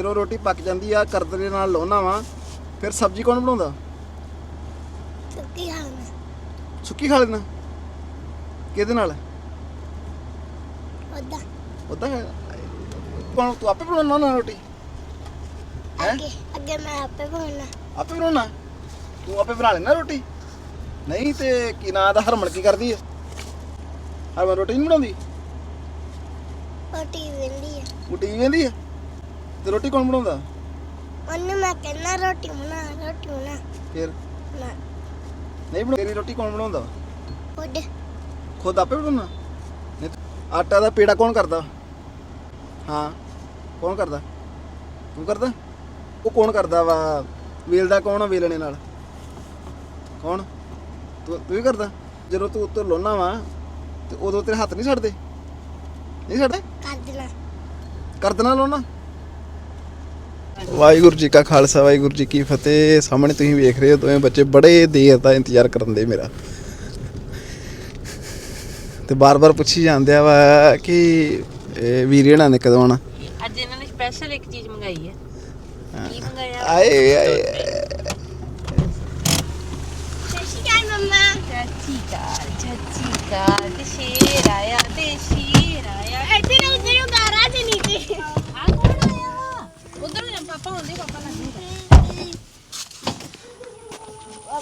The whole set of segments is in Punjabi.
ਜਦੋਂ ਰੋਟੀ ਪੱਕ ਜਾਂਦੀ ਆ ਕਰਦਰੇ ਨਾਲ ਲਾਉਣਾ ਵਾ ਫਿਰ ਸਬਜ਼ੀ ਕੌਣ ਬਣਾਉਂਦਾ? ਸੁੱਕੀ ਖਾਣਾ ਸੁੱਕੀ ਖਾ ਲੈਣਾ ਕਿਹਦੇ ਨਾਲ? ਉਹਦਾ। ਉਦਾਂ ਕੌਣ ਤੂੰ ਆਪੇ ਬਣਾਉਣਾ ਨਾ ਰੋਟੀ? ਹੈਂ? ਅੱਗੇ ਅੱਗੇ ਮੈਂ ਆਪੇ ਬਣਨਾ ਆਪੇ ਬਣਾਉਣਾ? ਤੂੰ ਆਪੇ ਬਣਾ ਲੈਣਾ ਰੋਟੀ? ਨਹੀਂ ਤੇ ਕੀ ਨਾਂ ਦਾ ਹਰਮਨ ਕੀ ਕਰਦੀ ਹੈ ਹਰਮਨ ਰੋਟੀ ਨਹੀਂ ਬਣਾਉਂਦੀ? ਟੀਵੀ ਵੇਂਦੀ ਆ। ਉਹ ਟੀਵੀ ਵੇਂਦੀ ਹੈ ਤੇ ਰੋਟੀ ਕੌਣ ਬਣਾਉਂਦਾ? ਉਹਨੂੰ ਮੈਂ ਕਹਿੰਦਾ ਰੋਟੀ ਬਣਾ ਰੋਟੀ ਬਣਾ। ਫਿਰ? ਨਾ। ਨਹੀਂ ਬਣਾ ਤੇਰੀ ਰੋਟੀ ਕੌਣ ਬਣਾਉਂਦਾ? ਉਹਦੇ ਖੁਦ ਆਪੇ ਬਣਾਉਣਾ? ਨਹੀਂ ਤੇ ਆਟਾ ਦਾ ਪੇੜਾ ਕੌਣ ਕਰਦਾ? ਹਾਂ ਕੌਣ ਕਰਦਾ? ਤੂੰ ਕਰਦਾ? ਉਹ ਕੌਣ ਕਰਦਾ ਵਾ? ਵੇਲਦਾ ਕੌਣ ਆ ਵੇਲਣੇ ਨਾਲ? ਕੌਣ? ਤੂੰ ਤੂੰ ਹੀ ਕਰਦਾ? ਜਦੋਂ ਤੂੰ ਉੱਤੋਂ ਲੋਨਾ ਵਾ ਤੇ ਉਦੋਂ ਤੇਰੇ ਹੱਥ ਨਹੀਂ ਛੱਡਦੇ? ਨਹੀਂ ਛੱਡਦੇ? ਕਰ ਦੇਣਾ। ਕਰ ਦੇਣਾ ਲੋਨਾ ਵਾਹਿਗੁਰੂ ਜੀ ਕਾ ਖਾਲਸਾ ਵਾਹਿਗੁਰੂ ਜੀ ਕੀ ਫਤਿਹ। ਸਾਹਮਣੇ ਤੁਸੀਂ ਵੇਖ ਰਹੇ ਹੋ ਦੋਵੇਂ ਬੱਚੇ ਬੜੇ ਦੇਰ ਦਾ ਇੰਤਜ਼ਾਰ ਕਰਨ ਦੇ ਮੇਰਾ। ਤੇ ਬਾਰ-ਬਾਰ ਪੁੱਛੀ ਜਾਂਦੇ ਆ ਵਾ ਕਿ ਇਹ ਵੀਰੇ ਹਣਾ ਨੇ ਕਦੋਂ ਆਉਣਾ? ਅੱਜ ਇਹਨਾਂ ਨੇ ਸਪੈਸ਼ਲ ਇੱਕ ਚੀਜ਼ ਮੰਗਾਈ ਹੈ। ਕੀ ਮੰਗਾਇਆ? ਆਏ ਆਏ। ਸਸ਼ੀ ਕਾਲ ਮੰਮਾ। ਚਾਚੀ ਕਾ ਚਾਚੀ ਕਾ ਤੇ ਸ਼ੇਰ ਆਇਆ ਤੇ ਸ਼ੇਰ ਆਇਆ। ਇੱਧਰ ਉੱਧਰ ਗਾਰਾ ਚ ਨੀਚੇ ਆ ਕੌਣ ਆਇਆ ਉਧਰ ਨੂੰ ਪਾਪਾ ਹੁੰਦੇ ਪਾਪਾ ਲੱਗੇ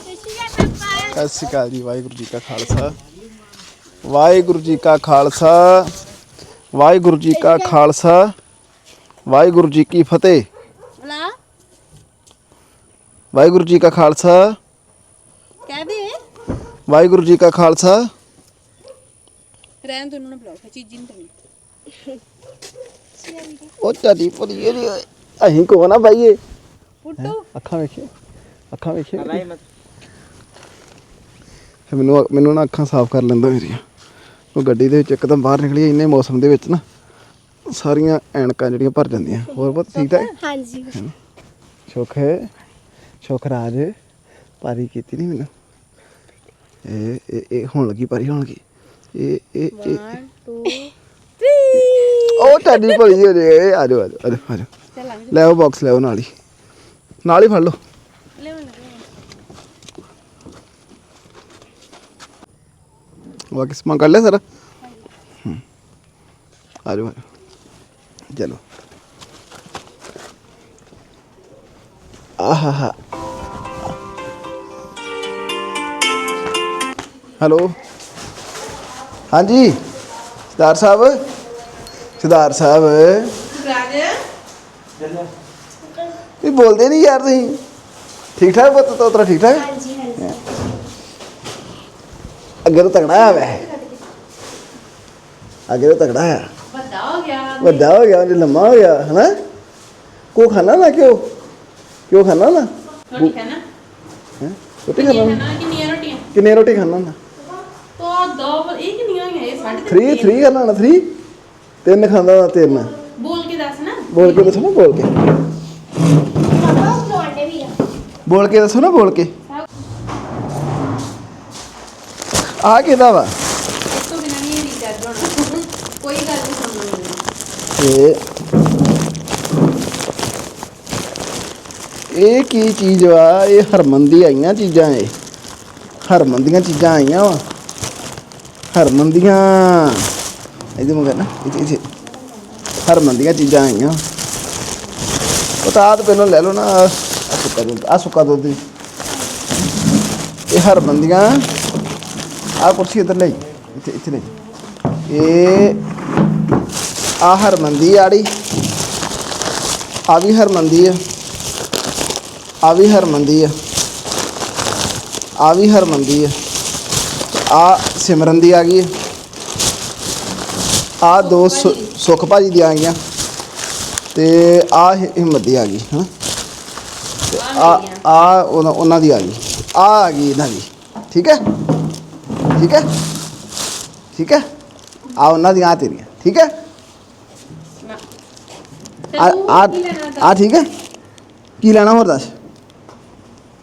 ਸਸ਼ੀ ਕਾਲ ਪਾਪਾ ਸਤਿ ਸ਼੍ਰੀ ਅਕਾਲ ਜੀ ਵਾਹਿਗੁਰੂ ਜੀ ਕਾ ਖਾਲਸਾ। ਵਾਹਿਗੁਰੂ ਜੀ ਕਾ ਖਾਲਸਾ ਵਾਹਿਗੁਰੂ ਜੀ ਕਾ ਖਾਲਸਾ ਵਾਹਿਗੁਰੂ ਜੀ ਕੀ ਫਤਿਹ। ਵਾਹਿਗੁਰੂ ਜੀ ਕਾ ਖਾਲਸਾ। ਕਹਿ ਦੇ। ਵਾਹਿਗੁਰੂ ਜੀ ਕਾ ਖਾਲਸਾ। ਰਹਿਣ ਤੈਨੂੰ ਨਾ ਬੁਲਾਓ ਚੀਜ਼ੀ ਕਰਨੀ ਉਹ ਤੁਹਾਡੀ ਭਲੀ ਜਿਹੜੀ ਅਸੀਂ ਕੋ ਨਾ ਬਾਈਏ। ਪੁੱਟੂ ਅੱਖਾਂ ਵੇਖਿਓ ਅੱਖਾਂ ਵੇਖਿਓ ਫਿਰ ਮੈਨੂੰ ਮੈਨੂੰ ਨਾ ਅੱਖਾਂ ਸਾਫ਼ ਕਰ ਲੈਂਦਾ ਮੇਰੀਆਂ। ਉਹ ਗੱਡੀ ਦੇ ਵਿੱਚ ਇੱਕਦਮ ਬਾਹਰ ਨਿਕਲੀ ਇੰਨੇ ਮੌਸਮ ਦੇ ਵਿੱਚ ਨਾ ਸਾਰੀਆਂ ਐਨਕਾਂ ਜਿਹੜੀਆਂ ਭਰ ਜਾਂਦੀਆਂ। ਹੋਰ ਬਹੁਤ ਠੀਕ ਠਾਕ ਹਾਂਜੀ। ਸੁੱਖ ਸੁੱਖ ਰਾਜ ਪਾਰੀ ਕੀਤੀ ਨਹੀਂ ਮੈਨੂੰ। ਇਹ ਇਹ ਇਹ ਹੋਣ ਲੱਗੀ ਪਾਰੀ ਹੋਣ ਲੱਗੀ। ਇਹ ਇਹ ਇਹ 2 ਉਹ ਤੁਹਾਡੀ ਭਲੀ ਹੋ ਜੇ। ਆ ਜਾਓ ਆ ਜਾਓ, ਆ ਜਾਓ ਆ ਜਾਓ। ਚੱਲ ਆ ਲੈ ਉਹ ਬਾਕਸ ਲੈ ਉਹ ਨਾਲ। ਹੀ ਨਾਲ ਹੀ ਫੜ ਲਓ। ਲੈ ਬਾਕੀ ਸਮਾਨ ਕਰ ਲਿਆ ਸਾਰਾ? ਹੂੰ। ਆ ਜਾਓ ਚਲੋ। ਆਹਾ। ਹੈਲੋ। ਹਾਂਜੀ। ਸਰਦਾਰ ਸਾਹਿਬ। ਸਰਦਾਰ ਸਾਹਿਬ। ਇਹ ਬੋਲਦੇ ਨਹੀਂ ਯਾਰ ਤੁਸੀਂ? ਠੀਕ ਠਾਕ ਪੁੱਤ ਤੋਤਰਾ ਠੀਕ ਠਾਕ? ਹਾਂਜੀ ਹਾਂਜੀ। ਅੱਗੇ ਤੋਂ ਤਗੜਾ ਆ ਵੈ ਅੱਗੇ ਤੋਂ ਤਗੜਾ ਆ। ਵੱਡਾ ਹੋ ਗਿਆ। ਵੱਡਾ ਹੋ ਗਿਆ ਜੇ ਲੰਮਾ ਹੋ ਗਿਆ ਹਨਾ? ਕੋ ਖਾਣਾ ਨਾ ਕਿਉਂ ਕਿਉਂ ਖਾਣਾ ਨਾ ਰੋਟੀ ਖਾਣਾ ਹੈਂ? ਰੋਟੀ ਖਾਣਾ ਕਿੰਨੀਆਂ ਰੋਟੀਆਂ? ਕਿੰਨੇ ਰੋਟੀ ਖਾਣਾ ਨਾ ਤੋ ਦੋ ਇਹ ਕਿੰਨੀਆਂ ਸਾਢੇ 3 3 ਖਾਣਾ ਨਾ 3 ਤਿੰਨ ਖਾਂਦਾ ਨਾ ਤਿੰਨ। ਬੋਲ ਕੇ ਦੱਸ ਬੋਲ ਕੇ ਦੱਸੋ ਨਾ, ਬੋਲ ਕੇ। ਪਾਪਾ ਮੋਟੇ ਵੀ ਆ ਬੋਲ ਕੇ ਦੱਸੋ ਨਾ, ਬੋਲ ਕੇ। ਆ ਕਿਹਦਾ ਵਾ? ਇਸ ਤੋਂ ਬਿਨਾਂ ਨਹੀਂ ਰੀਚਾਰਜ ਹੋਣਾ ਕੋਈ ਗੱਲ ਨਹੀਂ ਸੁਣਨੀ ਇਹ ਇਹ ਕੀ ਚੀਜ਼ ਵਾ? ਇਹ ਹਰਮਨ ਦੀ ਆਈਆਂ ਚੀਜ਼ਾਂ ਇਹ। ਹਰਮਨ ਦੀਆਂ ਚੀਜ਼ਾਂ ਆਈਆਂ ਵਾ। ਹਰਮਨ ਦੀਆਂ। ਇਹਦੇ ਮਗਰ ਨਾ, ਇੱਥੇ ਇੱਥੇ। ਹਰਮਨ ਦੀਆਂ ਚੀਜ਼ਾਂ ਆਈਆਂ ਉਹ ਤਾਂ ਆਦ ਪਹਿਲਾਂ ਲੈ ਲਓ ਨਾ, ਆਹ ਸੁੱਕਾ ਦੁੱਧ ਆ ਸੁੱਕਾ ਦੁੱਧ ਇਹ ਹਰਮਨ ਦੀਆਂ ਆ ਕੁਰਸੀ ਇੱਧਰ ਲਈ ਇੱਥੇ ਇੱਥੇ ਲਈ ਇਹ ਆ ਹਰਮੰਦੀ ਆੜੀ ਆ ਵੀ ਹਰਮੰਦੀ ਆ ਆ ਵੀ ਹਰਮੰਦੀ ਆ ਆ ਵੀ ਹਰਮੰਦੀ ਆ ਆ ਸਿਮਰਨ ਦੀ ਆ ਗਈ ਆ ਦੋ ਸੁ- ਸੁੱਖ ਭਾਜੀ ਦੀ ਆ ਗਈਆਂ ਤੇ ਆ ਹਿੰਮਤ ਦੀ ਆ ਗਈ ਹਾਂ ਤੇ ਆ ਆ ਉਹਨਾਂ ਉਹਨਾਂ ਦੀ ਆ ਗਈ। ਆ ਆ ਗਈ ਇਹਨਾਂ ਦੀ ਠੀਕ ਹੈ? ਠੀਕ ਹੈ? ਠੀਕ ਹੈ? ਆ ਉਹਨਾਂ ਦੀਆਂ ਆ ਤੇਰੀਆਂ ਠੀਕ ਹੈ? ਆ ਆ ਠੀਕ ਹੈ? ਕੀ ਲੈਣਾ ਹੋਰ ਦੱਸ?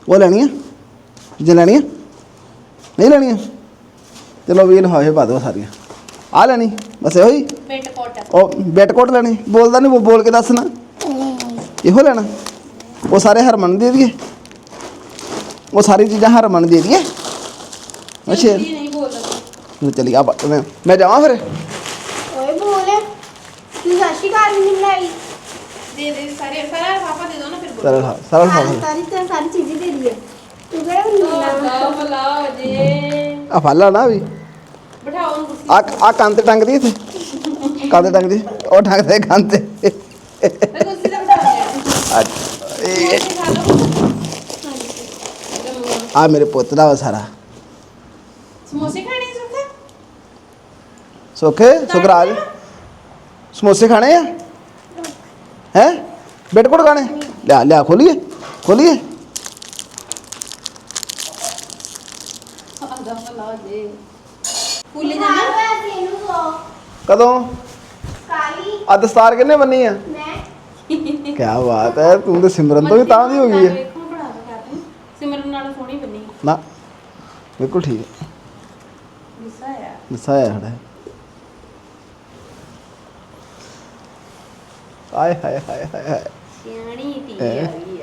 ਉਹ ਲੈਣੀ ਹੈ ਜੇ ਲੈਣੀ ਹੈ ਨਹੀਂ ਲੈਣੀ ਹੈ ਚਲੋ ਵੀ ਲਹਾਏ ਪਾ ਦਿਓ ਸਾਰੀਆਂ। ਆ ਲੈਣੀ ਬਸ ਇਹੋ ਹੀ? ਬਿੱਟ ਕੋਟ। ਉਹ ਬਿੱਟ ਲੈਣੀ ਬੋਲਦਾ ਨਹੀਂ ਬੋਲ ਕੇ ਦੱਸਣਾ ਇਹੋ ਲੈਣਾ? ਉਹ ਸਾਰੇ ਹਰਮਨ ਦੇ ਦਈਏ ਉਹ ਸਾਰੀ ਚੀਜ਼ਾਂ ਹਰਮਨ ਦੇ ਦਈਏ ਅੱਛਾ। ਨਹੀਂ ਬੋਲਦਾ। ਚਲੀ ਆ ਮੈਂ ਜਾਵਾਂ ਫਿਰ? ਓਏ ਬੋਲ। ਤੂੰ ਸਾਸ਼ੀ ਘਰ ਨਹੀਂ ਲਈ ਦੇ ਦੇ ਸਾਰੇ ਸਾਰਾ ਪਾਪਾ ਦੇ ਦੋ ਫਿਰ ਬੋਲ। ਸਾਰਾ ਸਾਰਾ ਸਾਰੀ ਸਾਰੀ ਚੀਜ਼ਾਂ ਦੇ ਦਈਏ ਤੂੰ ਗਏ ਉਹ ਨਾ ਆ ਫਾਲਾ ਨਾ ਵੀ। ਬਿਠਾਓ ਉਹਨੂੰ ਕੁਰਸੀ ਆ ਆ ਕੰਨ ਤੇ ਟੰਗਦੀ ਇੱਥੇ। ਕੰਨ ਤੇ ਟੰਗਦੀ ਉਹ ਟੰਗਦੇ ਕੰਨ ਤੇ। ਤੇ ਕੁਰਸੀ ਤੇ ਬਿਠਾ ਲਿਆ ਅੱਜ ਇਹ ਖਾ ਲਓ? ਆ ਮੇਰੇ ਪੁੱਤ ਦਾ ਵਾ ਸਾਰਾ। ਸਮੋਸੇ ਖਾਣੇ ਸੁੱਖਾ? ਸੁੱਖੇ? ਸੁਖਰਾਜ ਸਮੋਸੇ ਖਾਣੇ ਆ? ਹੈ? ਬਿਟਕੁਟ ਖਾਣੇ? ਲਿਆ ਲਿਆ ਖੋਲੀਏ ਖੋਲੀਏ। ਆਦਾ ਬਲਾ ਜੇ ਸਕੂਲੇ ਜਾਣਾ ਮੈਂ ਕਦੋਂ? ਕਾਲੀ ਆ ਦਸਤਾਰ ਕਿੰਨੇ ਬੰਨੀ ਆ? ਮੈਂ। ਕੀ ਬਾਤ ਹੈ ਤੂੰ ਤੇ ਸਿਮਰਨ ਤੋਂ ਵੀ ਤਾਂ ਦੀ ਹੋ ਗਈ ਹੈ। ਵੇਖੋ ਬਿਲਕੁਲ ਠੀਕ ਹੈ। ਗੁੱਸਾ ਮਸਾਇਆ ਖੜਾ ਆਏ ਹਾਏ ਹਾਏ ਹਾਏ ਸਿਆਣੀ ਧੀ ਆ ਗਈ।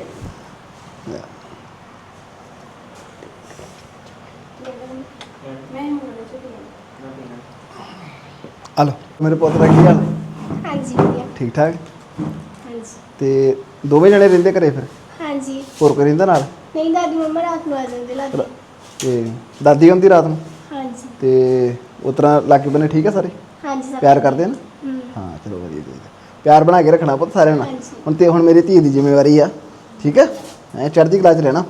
ਆ ਮੇਰੇ ਪੁੱਤ ਦਾ ਕੀ ਹਾਲ? ਹੈ? ਹਾਂਜੀ ਵਧੀਆ। ਠੀਕ ਠਾਕ ਹਾਂਜੀ। ਤੇ ਦੋਵੇਂ ਜਣੇ ਰਹਿੰਦੇ ਘਰੇ ਫਿਰ? ਹਾਂਜੀ। ਹੋਰ ਕੋਈ ਰਹਿੰਦਾ ਨਾਲ? ਨਹੀਂ ਦਾਦੀ ਮੰਮਾ ਰਾਤ ਨੂੰ ਆ ਜਾਂਦੇ ਲਾਗੇ ਤੇ ਦਾਦੀ ਆਉਂਦੀ ਰਾਤ ਨੂੰ? ਹਾਂਜੀ। ਤੇ ਉਸ ਤਰ੍ਹਾਂ ਲਾਗੇ ਠੀਕ ਆ ਸਾਰੇ? ਹਾਂਜੀ ਸਭ ਪਿਆਰ ਕਰਦੇ ਨਾ? ਹਾਂ। ਚਲੋ ਵਧੀਆ ਚਾਹੀਦਾ ਪਿਆਰ ਬਣਾ ਕੇ ਰੱਖਣਾ ਪੁੱਤ ਸਾਰਿਆਂ ਨਾਲ। ਹੁਣ ਤੇ ਹੁਣ ਮੇਰੀ ਧੀ ਦੀ ਜ਼ਿੰਮੇਵਾਰੀ ਆ ਠੀਕ ਆ? ਐ ਚੜ੍ਹਦੀ ਕਲਾ ਰਹਿਣਾ।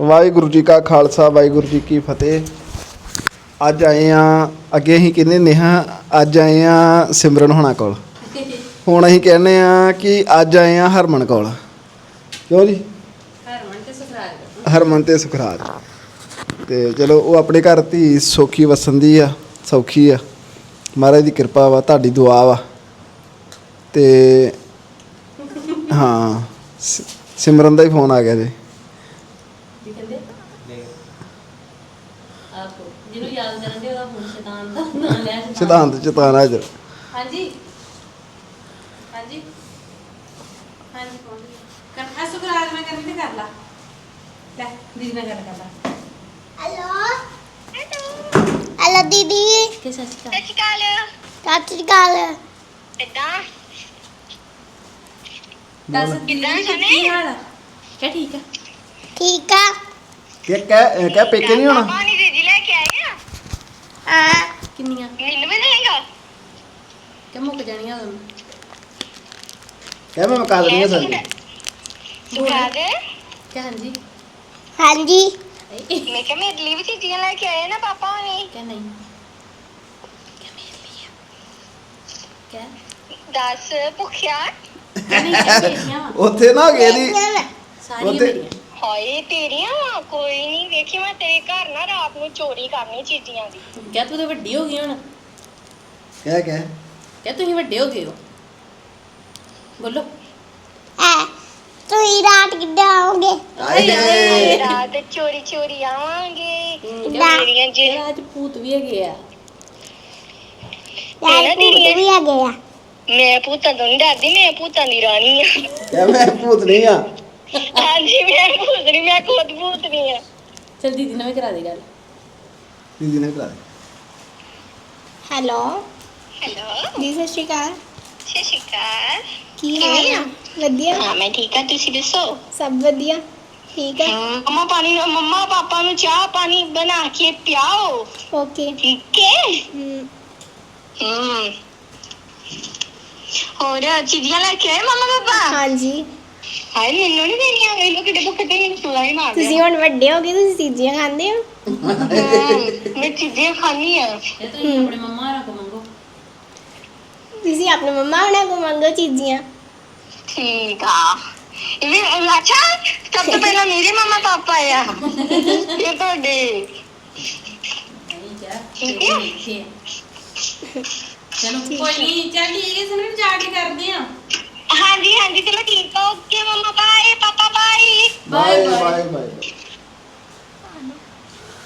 ਵਾਹਿਗੁਰੂ ਜੀ ਕਾ ਖਾਲਸਾ ਵਾਹਿਗੁਰੂ ਜੀ ਕੀ ਫਤਿਹ। ਅੱਜ ਆਏ ਆ ਅੱਗੇ ਅਸੀਂ ਕਹਿੰਦੇ ਨੇਹਾ ਅੱਜ ਆਏ ਆ ਸਿਮਰਨ ਹੋਣਾ ਕੋਲ। ਹੁਣ ਅਸੀਂ ਕਹਿੰਦੇ ਆ ਕਿ ਅੱਜ ਆਏ ਆ ਹਰਮਨ ਕੋਲ। ਕਿਉਂ ਜੀ? ਹਰਮਨ ਤੇ ਸੁਖਰਾਜ। ਹਰਮਨ ਤੇ ਸੁਖਰਾਜ। ਤੇ ਚਲੋ ਉਹ ਆਪਣੇ ਘਰ ਧੀ ਸੌਖੀ ਵਸਣ ਦੀ ਆ ਸੌਖੀ ਆ। ਮਹਾਰਾਜ ਦੀ ਕਿਰਪਾ ਵਾ ਤੁਹਾਡੀ ਦੁਆ ਵਾ। ਤੇ ਹਾਂ ਸਿਮਰਨ ਦਾ ਹੀ ਫੋਨ ਆ ਗਿਆ ਜੀ ਕੀ ਕਹਿੰਦੇ ਆਪੋ ਜਿਹਨੂੰ ਯਾਦ ਕਰਨ ਦੇ ਉਹਦਾ ਫੋਨ ਸ਼ੈਤਾਨ ਦਾ ਨਾਂ ਲਿਆ ਸਿਧਾਂਤ ਚਤਾਨਾ ਚ। ਹਾਂਜੀ। ਹਾਂਜੀ। ਹਾਂਜੀ ਪਹੁੰਚ ਕਰਨਾ ਸੁਖਰਾਜ ਮੈਂ ਕਰਨੀ ਤੇ ਕਰ ਲੈ। ਦੀਦੀ ਨਾਲ ਗੱਲ ਕਰ ਲਾ। ਹੈਲੋ? ਹੈਲੋ ਦੀਦੀ। ਕਿ ਸਤਿ ਸ਼੍ਰੀ ਅਕਾਲ? ਸਤਿਕਾਲ ਸਤਿ ਸ਼੍ਰੀ ਅਕਾਲ। ਕਿੰਨਾ ਕੀ ਹਾਲ ਠੀਕ ਆ? ਠੀਕ ਆ। ਕਿੰਨੀਆਂ? ਮੈਨੂੰ ਵੀ ਦੇਗਾ ਕਿ ਮੁੱਕ ਜਾਣੀਆਂ ਉਦੋਂ ਕਹਿ ਮੈਂ ਮਕਾ ਦਣੀ ਸਾਡੀ। ਦਿਖਾ ਦੇ। ਕਿ ਹਾਂਜੀ? ਹਾਂਜੀ। ਕਿ ਮੈਂ ਕਿਹਾ ਮੇਰੇ ਲਈ ਵੀ ਚੀਜ਼ਾਂ ਲੈ ਕੇ ਆਏ ਨਾ ਪਾਪਾ ਹੋਣੀ। ਨਹੀਂ? ਕਿ ਮੇਰੇ ਲਈ ਕਿ ਦੱਸ ਭੁੱਖਿਆ। ਨਹੀਂ ਕਿ ਮੇਰੀਆਂ ਵਾ ਉੱਥੇ ਨਾ ਗਏ ਦੀ ਸਾਰੀਆਂ ਉੱਥੇ- ਮੇਰੀਆਂ। ਹਾਏ ਤੇਰੀਆਂ ਕੋਈ ਨਹੀਂ ਵੇਖੀ ਮੈਂ ਤੇਰੇ ਘਰ ਨਾ ਰਾਤ ਨੂੰ ਚੋਰੀ ਕਰਨੀ ਚੀਜ਼ਾਂ ਦੀ। ਕਿਆ ਤੂੰ ਤਾਂ ਵੱਡੀ ਹੋ ਗਈ ਹੁਣ? ਕਹਿ ਕਹਿ ਕਿਆ ਤੁਸੀਂ ਵੱਡੇ ਹੋ ਗਏ ਹੋ? ਬੋਲੋ। ਐ ਤੁਸੀਂ ਰਾਤ ਕਿੱਦਾਂ ਆਓਗੇ? ਆਏ। ਹਾਏ। ਰਾਤ ਚੋਰੀ ਚੋਰੀ ਆਵਾਂਗੇ। ਕਿਆ ਮੇਰੀਆਂ ਜੇ ਤੇਰਾ ਅੱਜ ਭੂਤ ਵੀ ਹੈਗੇ ਆ। ਯਾਰ ਭੂਤ ਵੀ ਆ। ਗਿਆ ਮੈਂ ਭੂਤਾਂ ਤੋਂ ਨਹੀਂ ਡਰਦੀ ਮੈਂ ਭੂਤਾਂ ਦੀ ਰਾਣੀ ਆ। ਕਹਿ ਮੈਂ ਭੂਤ ਨਹੀਂ ਆ। ਹਾਂਜੀ ਮੈਂ ਭੂਤ ਨਹੀਂ ਮੈਂ ਖੁਦ ਭੂਤ ਨਹੀਂ ਆ। ਚਲ ਦੀਦੀ ਨਾਲ ਵੀ ਕਰਾ ਦੇ ਗੱਲ। ਦੀਦੀ ਨੇ ਕਰਾ ਦੇ। ਹੈਲੋ। ਹੈਲੋ। ਜੀ ਸਤਿ ਸ਼੍ਰੀ ਅਕਾਲ। ਸਤਿ ਸ਼੍ਰੀ ਅਕਾਲ। ਕੀ ਹਾਲ ਆ? ਵਧੀਆ। ਹਾਂ ਮੈਂ ਠੀਕ ਆ ਤੁਸੀਂ ਦੱਸੋ? ਸਭ ਵਧੀਆ ਠੀਕ ਆ? ਮੰਮਾ ਪਾਣੀ ਮੰਮਾ ਪਾਪਾ ਨੂੰ ਚਾਹ ਪਾਣੀ ਬਣਾ ਕੇ ਪਿਆਓ। ਓਕੇ। ਠੀਕ ਹੈ। ਹੂੰ। ਹੋਰ ਚੀਜ਼ਾਂ ਲੈ ਕੇ ਆਏ ਮੰਮਾ ਪਾਪਾ? ਹਾਂਜੀ। ਹਾਏ ਮੈਨੂੰ ਨਹੀਂ ਦੇਣੀਆਂ ਵੇ ਲੋਕ ਕਿਤੇ ਭੁੱਖੇ ਤੇ ਮੈਨੂੰ ਸੁਲਾ ਹੀ ਮਾਰਦੇ ਤੁਸੀਂ ਹੁਣ ਵੱਡੇ ਹੋ ਗਏ ਤੁਸੀਂ ਚੀਜ਼ਾਂ ਖਾਂਦੇ ਹੋ? ਮੈਂ ਚੀਜ਼ਾਂ ਖਾਣੀ ਆ। ਇਹ ਤੁਸੀਂ ਆਪਣੇ ਮੰਮਾ ਹੋਰਾਂ ਕੋਲ ਮੰਗੋ। ਤੁਸੀਂ ਆਪਣੇ ਮੰਮਾ ਹੁਣਾਂ ਕੋ ਮੰਗੋ ਚੀਜ਼ੀਆਂ? ਠੀਕ ਆ। ਇਹ ਵੀ ਅੱਛਾ ਸਭ ਤੋਂ ਪਹਿਲਾਂ ਮੇਰੇ ਮੰਮਾ ਪਾਪਾ ਆ। ਇਹ ਤੁਹਾਡੇ। ਨਹੀਂ ਕਿਆ ਠੀਕ ਹੈ? ਚਲੋ ਕੋਈ ਨਹੀਂ ਚੱਲ ਠੀਕ ਹੈ ਸੁਣਨ ਜਾ ਕੇ ਕਰਦੇ ਆ। ਹਾਂਜੀ ਹਾਂਜੀ ਚਲੋ ਠੀਕ ਆ ਓਕੇ ਮੰਮਾ ਬਾਏ ਪਾਪਾ bye bye bye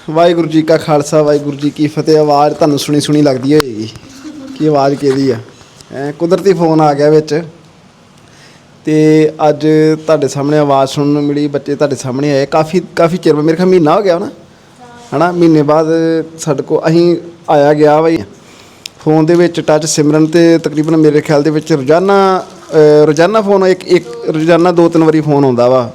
Waheguru ji ਕਾ ਖਾਲਸਾ ਵਾਹਿਗੁਰੂ ਜੀ ਕੀ ਫਤਿਹ। ਆਵਾਜ਼ ਤੁਹਾਨੂੰ ਸੁਣੀ ਸੁਣੀ ਲੱਗਦੀ ਹੋਏਗੀ। ਕੀ ਆਵਾਜ਼ ਕਿਹਦੀ ਆ? ਐ ਕੁਦਰਤੀ ਫੋਨ ਆ ਗਿਆ ਵਿੱਚ। ਤੇ ਅੱਜ ਤੁਹਾਡੇ ਸਾਹਮਣੇ ਆਵਾਜ਼ ਸੁਣਨ ਨੂੰ ਮਿਲੀ ਬੱਚੇ ਤੁਹਾਡੇ ਸਾਹਮਣੇ ਆਏ। ਕਾਫੀ ਕਾਫੀ ਚਿਰ ਮੇਰੇ ਖਿਆਲ ਮਹੀਨਾ ਹੋ ਗਿਆ ਨਾ ਹਨਾ ਮਹੀਨੇ ਬਾਅਦ ਸਾਡੇ ਕੋ ਅਸੀਂ ਆਇਆ ਗਿਆ ਬਈ। ਫੋਨ ਦੇ ਵਿੱਚ ਟੱਚ ਸਿਮਰਨ ਤੇ ਤਕਰੀਬਨ ਮੇਰੇ ਖਿਆਲ ਦੇ ਵਿੱਚ ਰੋਜ਼ਾਨਾ ਰੋਜ਼ਾਨਾ ਫੋਨ ਇੱਕ ਇੱਕ ਰੋਜ਼ਾਨਾ ਦੋ ਤਿੰਨ ਵਾਰੀ ਫੋਨ ਆਉਂਦਾ ਵਾ।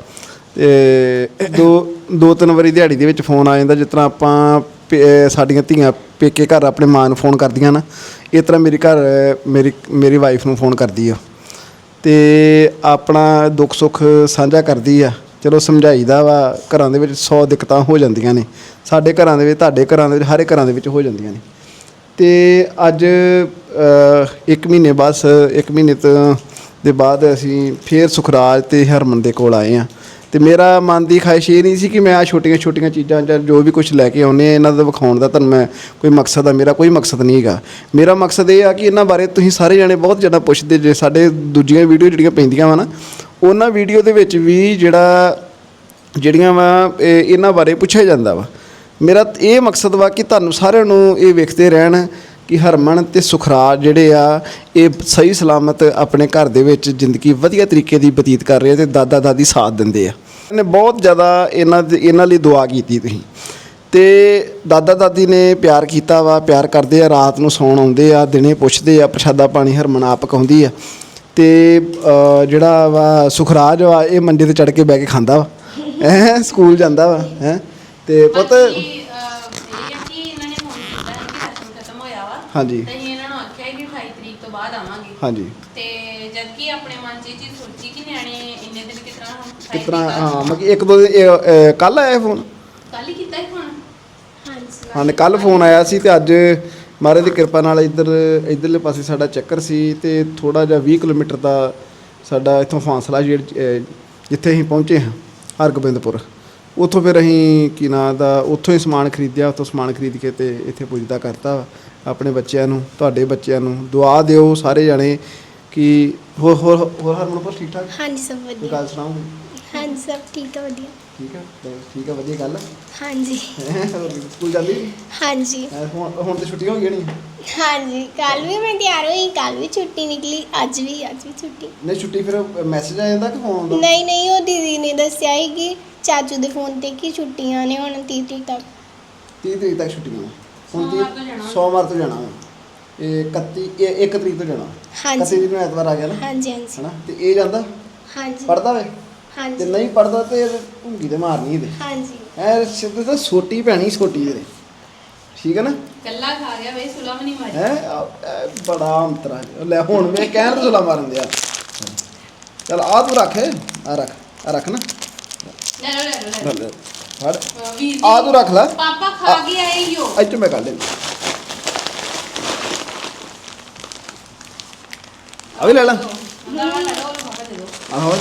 ਤੇ ਦੋ ਦੋ ਤਿੰਨ ਵਾਰੀ ਦਿਹਾੜੀ ਦੇ ਵਿੱਚ ਫੋਨ ਆ ਜਾਂਦਾ, ਜਿਸ ਤਰ੍ਹਾਂ ਆਪਾਂ ਪੇ- ਸਾਡੀਆਂ ਧੀਆਂ ਪੇਕੇ ਘਰ ਆਪਣੇ ਮਾਂ ਨੂੰ ਫੋਨ ਕਰਦੀਆਂ ਨਾ, ਇਸ ਤਰ੍ਹਾਂ ਮੇਰੀ ਘਰ, ਮੇਰੀ ਮੇਰੀ ਵਾਈਫ ਨੂੰ ਫੋਨ ਕਰਦੀ ਆ। ਤੇ ਆਪਣਾ ਦੁੱਖ ਸੁੱਖ ਸਾਂਝਾ ਕਰਦੀ ਆ। ਚਲੋ ਸਮਝਾਈਦਾ ਵਾ, ਘਰਾਂ ਦੇ ਵਿੱਚ 100 ਦਿੱਕਤਾਂ ਹੋ ਜਾਂਦੀਆਂ ਨੇ। ਸਾਡੇ ਘਰਾਂ ਦੇ ਵਿੱਚ, ਤੁਹਾਡੇ ਘਰਾਂ ਦੇ ਵਿੱਚ, ਹਰ ਇੱਕ ਘਰਾਂ ਦੇ ਵਿੱਚ ਹੋ ਜਾਂਦੀਆਂ ਨੇ। ਤੇ ਅੱਜ ਇੱਕ ਮਹੀਨੇ ਬਸ ਇੱਕ ਮਹੀਨੇ ਤੋਂ ਦੇ ਬਾਅਦ ਅਸੀਂ ਫੇਰ ਸੁਖਰਾਜ ਤੇ ਹਰਮਨ ਦੇ ਕੋਲ ਆਏ ਆ ਤੇ ਮੇਰਾ ਮਨ ਦੀ ਖਾਹਿਸ਼ ਇਹ ਨਹੀਂ ਸੀ ਕਿ ਮੈਂ ਆ ਛੋਟੀਆਂ ਛੋਟੀਆਂ ਚੀਜ਼ਾਂ ਜਾਂ ਜੋ ਵੀ ਕੁਝ ਲੈ ਕੇ ਆਉਨੇ ਆ ਇਹਨਾਂ ਦਾ ਵਿਖਾਉਣ ਦਾ ਤੁਹਾਨੂੰ ਮੈਂ ਕੋਈ ਮਕਸਦ ਆ, ਮੇਰਾ ਕੋਈ ਮਕਸਦ ਨਹੀਂ ਹੈਗਾ। ਮੇਰਾ ਮਕਸਦ ਇਹ ਆ ਕਿ ਇਹਨਾਂ ਬਾਰੇ ਤੁਸੀਂ ਸਾਰੇ ਜਾਣੇ ਬਹੁਤ ਜ਼ਿਆਦਾ ਪੁੱਛਦੇ ਜੇ, ਸਾਡੇ ਦੂਜੀਆਂ ਵੀਡੀਓ ਜਿਹੜੀਆਂ ਪੈਂਦੀਆਂ ਵਾ ਨਾ, ਉਹਨਾਂ ਵੀਡੀਓ ਦੇ ਵਿੱਚ ਵੀ ਜਿਹੜਾ, ਜਿਹੜੀਆਂ ਵਾ ਇਹਨਾਂ ਬਾਰੇ ਪੁੱਛਿਆ ਜਾਂਦਾ ਵਾ। ਮੇਰਾ ਇਹ ਮਕਸਦ ਵਾ ਕਿ ਤੁਹਾਨੂੰ ਸਾਰਿਆਂ ਨੂੰ ਇਹ ਵੇਖਦੇ ਰਹਿਣ ਕਿ ਹਰਮਨ ਤੇ ਸੁਖਰਾਜ ਜਿਹੜੇ ਆ, ਇਹ ਸਹੀ ਸਲਾਮਤ ਆਪਣੇ ਘਰ ਦੇ ਵਿੱਚ ਜ਼ਿੰਦਗੀ ਵਧੀਆ ਤਰੀਕੇ ਦੀ ਬਤੀਤ ਕਰ ਰਹੇ ਆ ਤੇ ਦਾਦਾ ਦਾਦੀ ਸਾਥ ਦਿੰਦੇ ਆ। ਨੇ ਬਹੁਤ ਜ਼ਿਆਦਾ ਇਹਨਾਂ ਦੇ- ਇਹਨਾਂ ਲਈ ਦੁਆ ਕੀਤੀ ਤੁਸੀਂ। ਤੇ ਦਾਦਾ ਦਾਦੀ ਨੇ ਪਿਆਰ ਕੀਤਾ ਵਾ, ਪਿਆਰ ਕਰਦੇ ਆ, ਰਾਤ ਨੂੰ ਸੌਣ ਆਉਂਦੇ ਆ, ਦਿਨੇ ਪੁੱਛਦੇ ਆ, ਪ੍ਰਸ਼ਾਦਾ ਪਾਣੀ ਹਰਮਨ ਆਪ ਪਕਾਉਂਦੀ ਆ। ਤੇ ਜਿਹੜਾ ਵਾ ਸੁਖਰਾਜ ਵਾ, ਇਹ ਮੰਡੇ ਤੇ ਚੜ ਕੇ ਬਹਿ ਕੇ ਖਾਂਦਾ ਵਾ। ਹੈਂ, ਸਕੂਲ ਜਾਂਦਾ ਵਾ, ਹੈ। ਤੇ ਪੁੱਤ ਇਹ ਆ ਕਿ ਇਹਨਾਂ ਨੇ ਫੋਨ ਕੀਤਾ ਕਿ ਸੈਸ਼ਨ ਖਤਮ ਹੋਇਆ ਵਾ। ਹਾਂਜੀ। ਤੇ ਅਸੀਂ ਇਹਨਾਂ ਨੂੰ ਆਖਿਆ ਕਿ 28 ਤਰੀਕ ਤੋਂ ਬਾਅਦ ਆਵਾਂਗੇ। ਹਾਂਜੀ। ਤੇ ਜਦ ਕਿ ਆਪਣੇ ਮਨ 'ਚ ਇਹ ਚੀਜ਼ ਸੋਚੀ ਕਿ ਨਿਆਣੇ ਇੰਨੇ ਦਿਨ ਕਿਸ ਤਰ੍ਹਾਂ ਹਾਂ ਮਤਲਬ ਕਿ ਇੱਕ ਦੋ ਕੱਲ ਆਇਆ ਫੋਨ ਕੱਲ ਹੀ ਕੀਤਾ ਹੀ ਫੋਨ ਹਾਂਜੀ। ਹਾਂ ਕੱਲ ਫੋਨ ਆਇਆ ਸੀ ਤੇ ਅੱਜ ਮਹਾਰਾਜ ਦੀ ਕਿਰਪਾ ਨਾਲ ਇੱਧਰ ਇੱਧਰਲੇ ਪਾਸੇ ਸਾਡਾ ਚੱਕਰ ਸੀ ਤੇ ਥੋੜਾ ਜਿਹਾ 20 ਕਿਲੋਮੀਟਰ ਦਾ ਸਾਡਾ ਇੱਥੋਂ ਫਾਸਲਾ ਜਿਹੜੀ, ਅਹ, ਜਿੱਥੇ ਅਸੀਂ ਪਹੁੰਚੇ ਹਾਂ ਹਰਗੋਬਿੰਦਪੁਰ। ਉੱਥੋਂ ਫਿਰ ਅਸੀਂ ਕੀ ਨਾਂ ਦਾ ਉੱਥੋਂ ਹੀ ਸਮਾਨ ਖਰੀਦਿਆ ਉੱਥੋਂ ਸਮਾਨ ਖਰੀਦ ਕੇ ਤੇ ਇੱਥੇ ਪੁੱਜਦਾ ਕਰਤਾ। ਆਪਣੇ ਬੱਚਿਆਂ ਨੂੰ ਤੁਹਾਡੇ ਬੱਚਿਆਂ ਨੂੰ। ਦੁਆ ਦਿਓ ਸਾਰੇ ਜਾਣੇ ਕਿ ਹੋਰ ਹੋਰ ਹੋਰ ਹਰਮਨਪੁਰ ਠੀਕ ਠਾਕ? ਹਾਂਜੀ ਸਭ ਵਧੀਆ। ਗੱਲ ਸੁਣਾਓ ਹਾਂਜੀ ਸਭ ਠੀਕ ਹੈ ਵਧੀਆ। ਠੀਕ ਹੈ ਬਸ ਠੀਕ ਹੈ ਵਧੀਆ ਗੱਲ ਹਾਂਜੀ। ਹੋਰ ਸਕੂਲ ਜਾਂਦੀ? ਹਾਂਜੀ। ਹੈਂ, ਹੁਣ ਹੁਣ ਤੇ ਛੁੱਟੀਆਂ ਹੋ ਗਈਆਂ ਨਹੀਂ? ਹਾਂਜੀ ਕੱਲ ਵੀ ਮੈਂ ਤਿਆਰ ਹੋਈ ਕੱਲ ਵੀ ਛੁੱਟੀ ਨਿਕਲੀ ਅੱਜ ਵੀ ਅੱਜ ਵੀ ਛੁੱਟੀ। ਨਹੀਂ ਛੁੱਟੀ ਫਿਰ ਮੈਸੇਜ ਆ ਜਾਂਦਾ ਕਿ ਫੋਨ ਆਉਂਦਾ? ਨਹੀਂ ਨਹੀਂ ਉਹ ਦੀਦੀ ਨੇ ਦੱਸਿਆ ਸੀ ਕਿ ਚਾਚੂ ਦੇ ਫੋਨ ਤੇ ਕਿ ਛੁੱਟੀਆਂ ਨੇ ਹੁਣ 30 ਤਰੀਕ ਤੱਕ। 30 ਤਰੀਕ ਤੱਕ ਛੁੱਟੀਆਂ। ਹੁਣ ਸੋਮਵਾਰ ਤੋਂ ਜਾਣਾ। ਸੋਮਵਾਰ ਤੋਂ ਜਾਣਾ। ਵਾ। ਇਹ 31 ਇਹ 1 ਤਰੀਕ ਤੋਂ ਜਾਣਾ। 31 ਹਾਂਜੀ ਤਰੀਕ ਨੂੰ ਐਤਵਾਰ ਆ ਗਿਆ ਨਾ? ਹਾਂਜੀ ਹਾਂਜੀ। ਹਨਾ? ਤੇ ਇਹ ਜਾਂਦਾ? ਹਾਂਜੀ। ਪੜਦਾ ਵੇ? ਤੇ ਹਾਂਜੀ ਨਹੀਂ ਪੜਦਾ ਤੇ ਭੁੰਗੀ ਤੇ ਮਾਰਨੀ ਇਹਦੇ। ਹਾਂਜੀ। ਐ ਸਿੱਧੇ ਤਾਂ ਛੋਟੀ ਭੈਣੀ ਛੋਟੀ ਇਹਦੇ। ਠੀਕ ਹੈ ਨਾ? ਕੱਲਾ ਖਾ ਗਿਆ ਬਈ ਸੁਲਾ ਵੀ ਨਹੀਂ ਮਾਰੀ। ਹੈ? ਬੜਾ ਅੰਤਰਾ ਲੈ ਹੁਣ ਵੇ ਕਹਿਣ ਤੋਂ ਸੁਲਾ ਮਾਰਨ ਦਿਆ। ਚਲ ਆ ਤੂੰ ਰੱਖ ਆ ਰੱਖ ਆ ਰੱਖ ਨਾ। ਲੈ ਲਓ ਲੈ ਲਓ ਲੈ ਲੈ ਲੈ, ਫੜ। ਲਓ ਵੀਰ ਜੀ ਆ ਤੂੰ ਰੱਖ ਲੈ। ਪਾਪਾ ਖਾ ਆਏ ਹੀ ਹੋ ਇੱਥੇ ਮੈਂ ਕੱਢ ਲੈਂਦਾ। ਆ ਵੀ ਲੈ ਲਾ। ਆਹੋ